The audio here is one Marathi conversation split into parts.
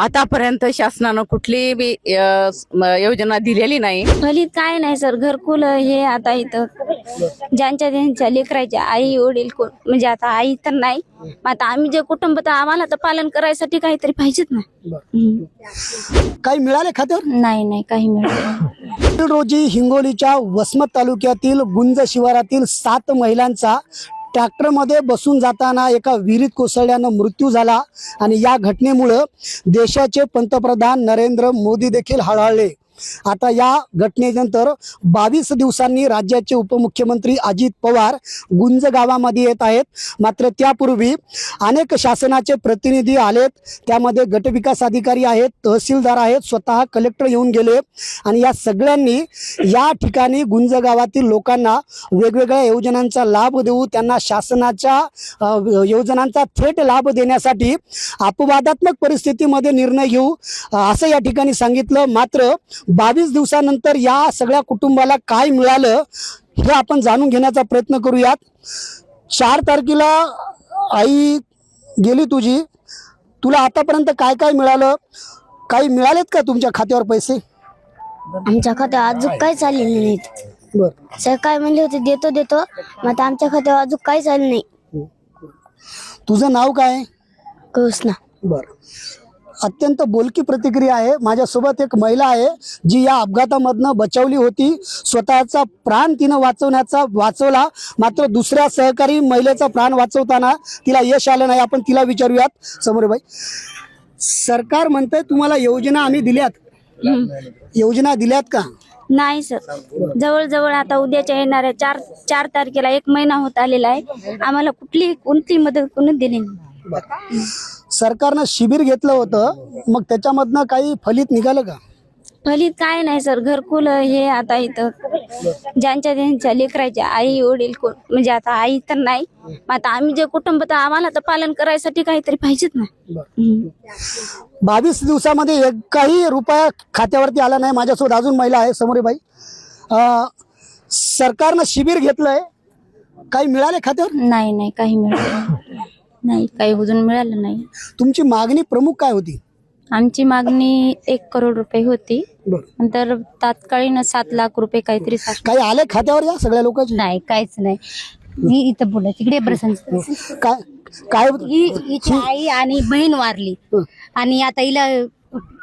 आतापर्यंत शासनानं कुठली बी योजना दिलेली नाही. फलित काय नाही सर घरकुल हे आता इथं. ज्यांच्या त्यांच्या लेकराच्या आई वडील कोण म्हणजे आता आई तर नाही मग आता आम्ही जे कुटुंब तर आम्हाला तर पालन करायसाठी काहीतरी पाहिजेत ना. काही मिळाले खात्यावर? नाही नाही काही मिळत रोजी हिंगोलीच्या वसमत तालुक्यातील गुंज शिवारातील सात महिलांचा ट्रॅक्टरमध्ये बसून जाताना एका विहिरीत कोसळल्यानं मृत्यू झाला आणि या घटनेमुळं देशाचे पंतप्रधान नरेंद्र मोदी देखील हळहळले. आता या घटनेनंतर बावीस दिवसांनी राज्याचे उपमुख्यमंत्री अजित पवार गुंज गावामध्ये येत आहेत. मात्र त्यापूर्वी अनेक शासनाचे प्रतिनिधी आलेत. त्यामध्ये गटविकास अधिकारी आहेत तहसीलदार आहेत स्वतः कलेक्टर येऊन गेले. आणि या सगळ्यांनी या ठिकाणी गुंज गावातील लोकांना वेगवेगळ्या योजनांचा लाभ देऊ त्यांना शासनाच्या योजनांचा थेट लाभ देण्यासाठी अपवादात्मक परिस्थितीमध्ये निर्णय घेऊ असं या ठिकाणी सांगितलं. मात्र बावीस दिवसानंतर या सगळ्या कुटुंबाला काय मिळालं हे आपण जाणून घेण्याचा प्रयत्न करूयात. चार तारखेला आई गेली तुझी. तुला आतापर्यंत काय काय मिळालं? काही मिळालेत का तुमच्या खात्यावर पैसे? आमच्या खात्यावर अजून काही चाललेलं नाहीत. बर. सर काय म्हणले होते देतो देतो. मग आता आमच्या खात्यावर अजून काही चाललं नाही. तुझं नाव काय? ना बर. अत्यंत बोलकी प्रतिक्रिया आहे. माझ्यासोबत एक महिला आहे जी या अपघातामधनं बचावली होती. स्वतःचा प्राण तिनं वाचवण्याचा वाचवला. मात्र दुसऱ्या सहकारी महिलेचा प्राण वाचवताना तिला यश आलं नाही. आपण तिला विचारूयात. समोर बाई. सरकार म्हणतंय तुम्हाला योजना आम्ही दिल्यात. योजना दिल्यात का? नाही सर. जवळजवळ आता उद्याच्या येणाऱ्या चार चार तारखेला एक महिना होत आलेला आहे. आम्हाला कुठली कोणती मदत कोणी दिली नाही. सरकारनं शिबिर घेतलं होतं मग त्याच्यामधनं काही फलित निघालं का? फलित काय नाही सर घरकुल हे आता इथं ज्यांच्या त्यांच्या लेकराच्या आई वडील कोण म्हणजे आता आई तर नाही मग आता आम्ही जे कुटुंब तर आम्हाला तर पालन करायसाठी काहीतरी पाहिजेत ना. हम्म. बावीस दिवसामध्ये एकही रुपया खात्यावरती आला नाही. माझ्यासोबत अजून महिला आहे समोरी बाई अं, सरकारनं शिबिर घेतलंय. काही मिळाले खात्यावर? नाही नाही काही मिळालं नाही. काही अजून मिळालं नाही. तुमची मागणी प्रमुख काय होती? आमची मागणी एक करोड रुपये होती. बरं. नंतर तात्काळीन सात लाख रुपये काहीतरी सा- काही आले खात्यावर या सगळ्या लोकांची? नाही काहीच नाही. मी इथं बोला तिकडे बरं काय काय हिची आई आणि बहीण वारली. हं. आणि आता हिला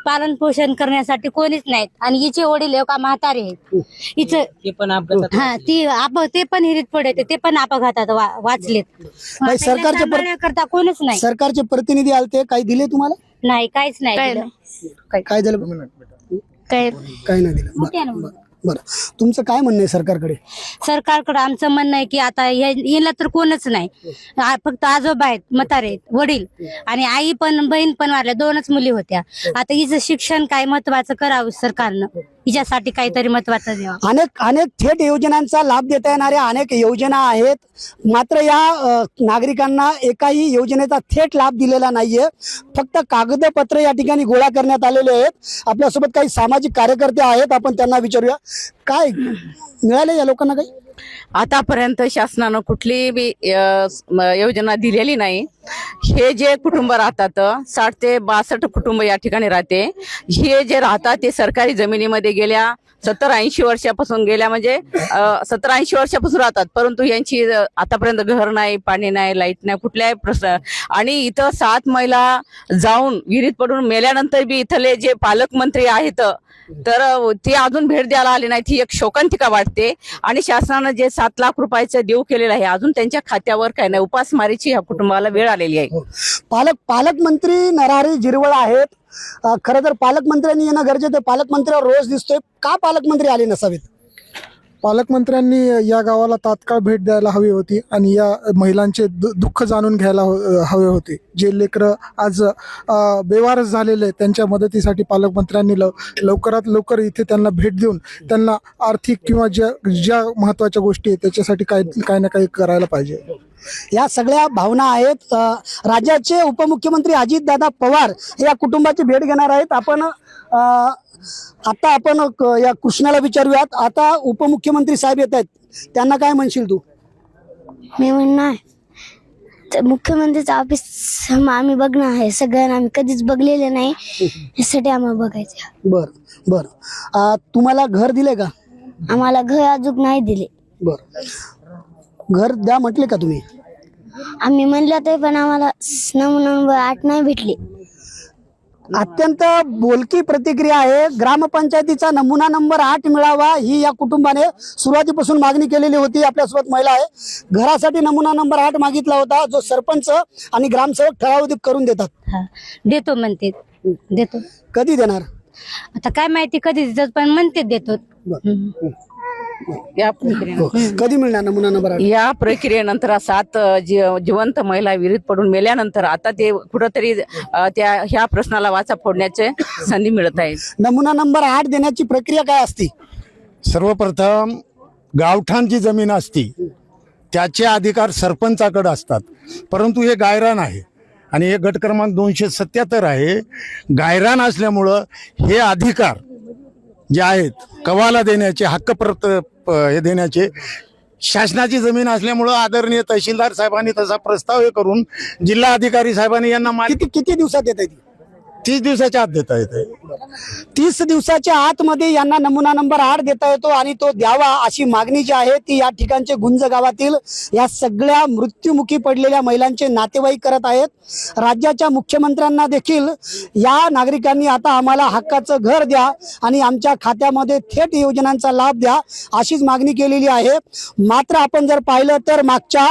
पालन पोषण करण्यासाठी कोणीच नाहीत. आणि हिचे वडील एका म्हातारे आहेत. हिचं ते पण अपघातात हा ती आप ते पण हिरीत पडते ते पण अपघातात वा- वाचलेत. नाही, हिला सरकारचे पर- सांभाळण्याकरता कोणीच नाही. सरकारचे प्रतिनिधी आलते. काही दिले तुम्हाला? नाही काहीच नाही दिलं. काय झालं? काय काही नाही दिलं. बरं. बरं. तुमचं काय म्हणणं आहे सरकारकडे? सरकारकडे आमचं म्हणणं आहे की आता हे- हिला तर कोणच नाही. आ- फक्त आजोबा आहेत म्हातारे आहेत वडील. आणि आई पण बहीण पण वारल्या दोनच मुली होत्या. आता हिचं शिक्षण काय महत्वाचं करावं सरकारनं? हिच्यासाठी काहीतरी महत्वाचं द्यावं अनेक अनेक थेट योजनांचा लाभ देता येणाऱ्या अनेक योजना आहेत. मात्र या नागरिकांना एकाही योजनेचा थेट लाभ दिलेला नाहीये. फक्त कागदपत्र या ठिकाणी गोळा करण्यात आलेले आहेत. आपल्यासोबत काही सामाजिक कार्यकर्ते आहेत. आपण त्यांना विचारूया. काय मिळाले या लोकांना काही? आतापर्यंत शासनानं कुठली योजना दिलेली नाही. हे जे कुटुंब राहतात साठ ते बासष्ट कुटुंब या ठिकाणी राहते. हे जे राहतात ते सरकारी जमिनीमध्ये गेल्या सत्तर ऐंशी वर्षापासून गेल्या म्हणजे सत्तर ऐंशी वर्षापासून राहतात. परंतु यांची आतापर्यंत घर नाही पाणी नाही लाइट नाही कुठल्याही प्रश्न आणि इथं सात महिला जाऊन विहिरीत पडून मेल्यानंतर बी इथले जे पालकमंत्री आहेत तर ती ते अजून भेट द्यायला आली नाही. ती एक शोकांतिका वाटते आणि शासनानं जे सात लाख रुपयाचं देऊ केलेलं आहे अजून त्यांच्या खात्यावर काय नाही. उपासमारीची ह्या कुटुंबाला वेळ आलेली आहे. हो. पालक पालकमंत्री नरहरी जिरवळ आहेत. अ, खरं तर पालकमंत्र्यांनी येणं गरजेचं आहे. पालकमंत्र्यावर रोज दिसतोय. का पालकमंत्री आले नसावेत? पालकमंत्र्यांनी या गावाला तात्काळ भेट द्यायला हवी होती आणि या महिलांचे दु- दुःख जाणून घ्यायला हो- हवे होते. जे लेकरं आज अ, बेवारस झालेले त्यांच्या मदतीसाठी पालकमंत्र्यांनी लव लवकरात लवकर इथे त्यांना भेट देऊन त्यांना आर्थिक किंवा ज्या ज्या महत्त्वाच्या गोष्टी आहेत त्याच्यासाठी काय काही ना काही करायला पाहिजे. या सगळ्या भावना आहेत. राज्याचे उपमुख्यमंत्री अजितदादा पवार या कुटुंबाची भेट घेणार आहेत. आपण आता आपण या कृष्णाला विचारूयात. आता उपमुख्यमंत्री साहेब येत आहेत. त्यांना काय म्हणशील तू? मी म्हणणार मुख्यमंत्रीचं ऑफिस आम्ही बघणं आहे. सगळ्यांना आम्ही कधीच बघलेलं नाही. यासाठी आम्हाला बघायचं. बर बर. तुम्हाला घर दिले का? आम्हाला घर अजून नाही दिले. बर. घर द्या म्हटले का तुम्ही? आम्ही म्हणलं ते पण आम्हाला नमुना नंबर आठ नाही भेटली. अत्यंत बोलकी प्रतिक्रिया आहे. ग्रामपंचायतीचा नमुना नंबर आठ मिळावा ही या कुटुंबाने सुरुवातीपासून मागणी केलेली होती. आपल्यासोबत महिला आहे. घरासाठी नमुना नंबर आठ मागितला होता. जो सरपंच आणि ग्रामसेवक ठराव करून देतात. हा देतो म्हणते. देतो. कधी देणार? आता काय माहिती कधी देतात पण म्हणते देतो. हम्म. या प्रक्रिये हो. कधी मिळणार नमुना नंबर आठ? या प्रक्रियेनंतर सात अ, जी- जिवंत महिला विहिरीत पडून मेल्यानंतर आता ते कुठंतरी अ, त्या ह्या प्रश्नाला वाचा फोडण्याचे संधी मिळत आहे नमुना नंबर आठ देण्याची प्रक्रिया काय असते? सर्वप्रथम गावठाणची जमीन असती त्याचे अधिकार सरपंचाकडे असतात. परंतु हे गायरान आहे आणि हे गट क्रमांक दोनशे सत्याहत्तर आहे. गायरान असल्यामुळं हे अधिकार जे आहेत कवाला देण्याचे हक्क प्रत हे देण्याचे शासनाची जमीन असल्यामुळं आदरणीय तहसीलदार साहेबांनी तसा प्रस्ताव हे करून जिल्हा अधिकारी साहेबांनी यांना माहिती किती किती दिवसात देता ती तीस दिवसाच्या आत देता येते तीस दिवसाच्या आतमध्ये यांना नमुना नंबर आठ देता येतो आणि तो द्यावा अशी मागणी जी आहे ती या ठिकाणचे गुंज गावातील या सगळ्या मृत्युमुखी पडलेल्या महिलांचे नातेवाईक करत आहेत. राज्याच्या मुख्यमंत्र्यांना देखील या नागरिकांनी आता आम्हाला हक्काचं घर द्या आणि आमच्या खात्यामध्ये थेट योजनांचा लाभ द्या अशीच मागणी केलेली आहे. मात्र आपण जर पाहिलं तर मागच्या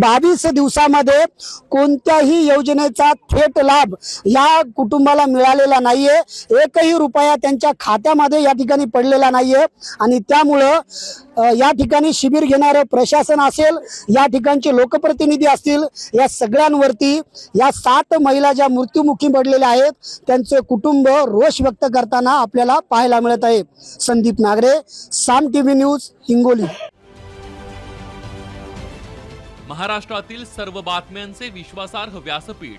बावीस दिवसामध्ये कोणत्याही योजनेचा थेट लाभ या कुटुंबाला मिळालेला नाहीये. एकही रुपया त्यांच्या खात्यामध्ये या ठिकाणी पडलेला नाहीये. आणि त्यामुळं या ठिकाणी शिबिर घेणारं प्रशासन असेल या ठिकाणचे लोकप्रतिनिधी असतील या सगळ्यांवरती या सात महिला ज्या मृत्युमुखी पडलेल्या आहेत त्यांचे कुटुंब रोष व्यक्त करताना आपल्याला पाहायला मिळत आहे. Sandeep Nagare Saam TV news Hingoli. महाराष्ट्रातील सर्व बातम्यांचे विश्वासार्ह व्यासपीठ.